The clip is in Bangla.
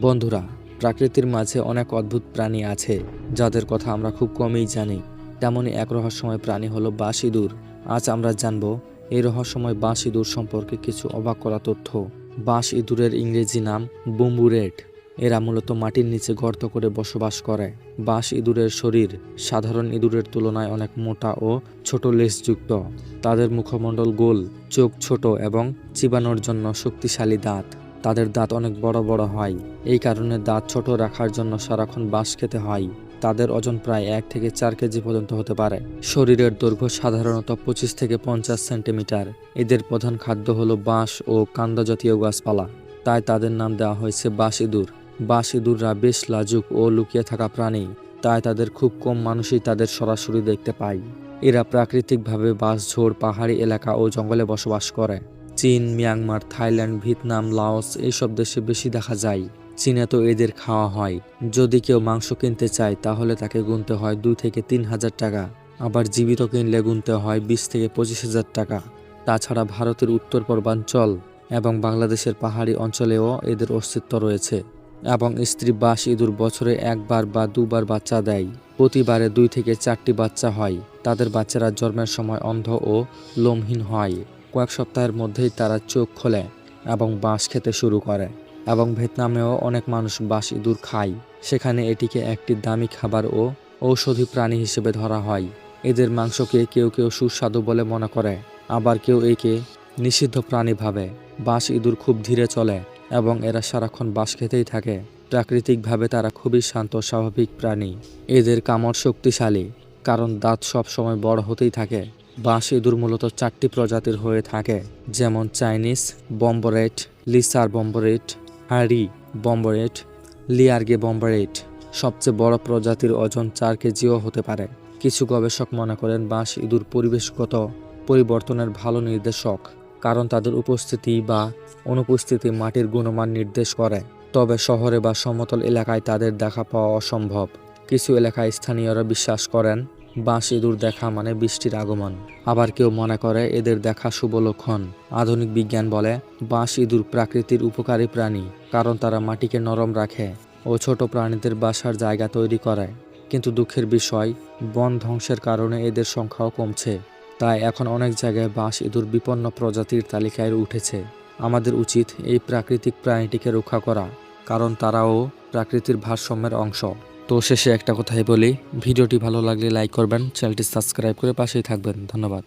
বন্ধুরা, প্রাকৃতির মাঝে অনেক অদ্ভুত প্রাণী আছে, যাদের কথা আমরা খুব কমই জানি। তেমনই এক রহস্যময় প্রাণী হলো বাঁশ ইঁদুর আজ আমরা জানব, এই রহস্যময় বাঁশ ইঁদুর সম্পর্কে কিছু অবাক করা তথ্য। বাঁশ ইঁদুরের ইংরেজি নাম বুম্বুরেট। এরা মূলত মাটির নিচে গর্ত করে বসবাস করে। বাঁশ ইঁদুরের শরীর সাধারণ ইঁদুরের তুলনায় অনেক মোটা ও ছোট লেসযুক্ত। তাদের মুখমণ্ডল গোল, চোখ ছোট এবং চিবানোর জন্য শক্তিশালী দাঁত। তাদের দাঁত অনেক বড় বড় হয়। এই কারণে দাঁত ছোট রাখার জন্য সারাক্ষণ বাঁশ খেতে হয়। তাদের ওজন প্রায় এক থেকে চার কেজি পর্যন্ত হতে পারে। শরীরের দৈর্ঘ্য সাধারণত পঁচিশ থেকে পঞ্চাশ সেন্টিমিটার। এদের প্রধান খাদ্য হলো বাঁশ ও কান্দা জাতীয় গাছপালা। তাই তাদের নাম দেওয়া হয়েছে বাঁশ ইঁদুর। বাঁশ ইঁদুররা বেশ লাজুক ও লুকিয়ে থাকা প্রাণী। তাই তাদের খুব কম মানুষই তাদের সরাসরি দেখতে পায়। এরা প্রাকৃতিকভাবে বাঁশঝোড় পাহাড়ি এলাকা ও জঙ্গলে বসবাস করে। চীন, মিয়ানমার, থাইল্যান্ড, ভিয়েতনাম, লাওস এইসব দেশে বেশি দেখা যায়। চীনে তো এদের খাওয়া হয়। যদি কেউ মাংস কিনতে চায়, তাহলে তাকে গুনতে হয় দুই থেকে তিন হাজার টাকা। আবার জীবিত কিনলে গুনতে হয় বিশ থেকে পঁচিশ হাজার টাকা। তাছাড়া ভারতের উত্তর পূর্বাঞ্চল এবং বাংলাদেশের পাহাড়ি অঞ্চলেও এদের অস্তিত্ব রয়েছে এবং স্ত্রী বাস ইঁদুর বছরে একবার বা দুবার বাচ্চা দেয়। প্রতিবারে দুই থেকে চারটি বাচ্চা হয়। তাদের বাচ্চারা জন্মের সময় অন্ধ ও লোমহীন হয়। কয়েক সপ্তাহের মধ্যেই তারা চোখ খোলে এবং বাঁশ খেতে শুরু করে এবং ভিয়েতনামেও অনেক মানুষ বাঁশ ইঁদুর খায়। সেখানে এটিকে একটি দামি খাবার ও ঔষধি প্রাণী হিসেবে ধরা হয়। এদের মাংসকে কেউ কেউ সুস্বাদু বলে মনে করে, আবার কেউ একে নিষিদ্ধ প্রাণী ভাবে। বাঁশ ইঁদুর খুব ধীরে চলে এবং এরা সারাক্ষণ বাঁশ খেতেই থাকে। প্রাকৃতিকভাবে তারা খুবই শান্ত, স্বাভাবিক প্রাণী। এদের কামড় শক্তিশালী, কারণ দাঁত সব সময় বড় হতেই থাকে। বাঁশ ইঁদুর মূলত চারটি প্রজাতির হয়ে থাকে, যেমন চাইনিজ বম্বরেট, লিসার বম্বরেট, হারি বম্বরেট, লিয়ার্গে বম্বরেট। সবচেয়ে বড় প্রজাতির ওজন চার কেজিও হতে পারে। কিছু গবেষক মনে করেন বাঁশ ইঁদুর পরিবেশগত পরিবর্তনের ভালো নির্দেশক, কারণ তাদের উপস্থিতি বা অনুপস্থিতি মাটির গুণমান নির্দেশ করে। তবে শহরে বা সমতল এলাকায় তাদের দেখা পাওয়া অসম্ভব। কিছু এলাকায় স্থানীয়রা বিশ্বাস করেন বাঁশ ইঁদুর দেখা মানে বৃষ্টির আগমন। আবার কেউ মনে করে এদের দেখা শুভ লক্ষণ। আধুনিক বিজ্ঞান বলে বাঁশ ইঁদুর প্রাকৃতির উপকারী প্রাণী, কারণ তারা মাটিকে নরম রাখে ও ছোট প্রাণীদের বাসার জায়গা তৈরি করে। কিন্তু দুঃখের বিষয়, বন ধ্বংসের কারণে এদের সংখ্যাও কমছে। তাই এখন অনেক জায়গায় বাঁশ ইঁদুর বিপন্ন প্রজাতির তালিকায় উঠেছে। আমাদের উচিত এই প্রাকৃতিক প্রাণীটিকে রক্ষা করা, কারণ তারাও প্রাকৃতির ভারসাম্যের অংশ। তো শেষে একটা কথাই বলি, ভিডিওটি ভালো লাগলে লাইক করবেন, চ্যানেলটি সাবস্ক্রাইব করে পাশেই থাকবেন, ধন্যবাদ।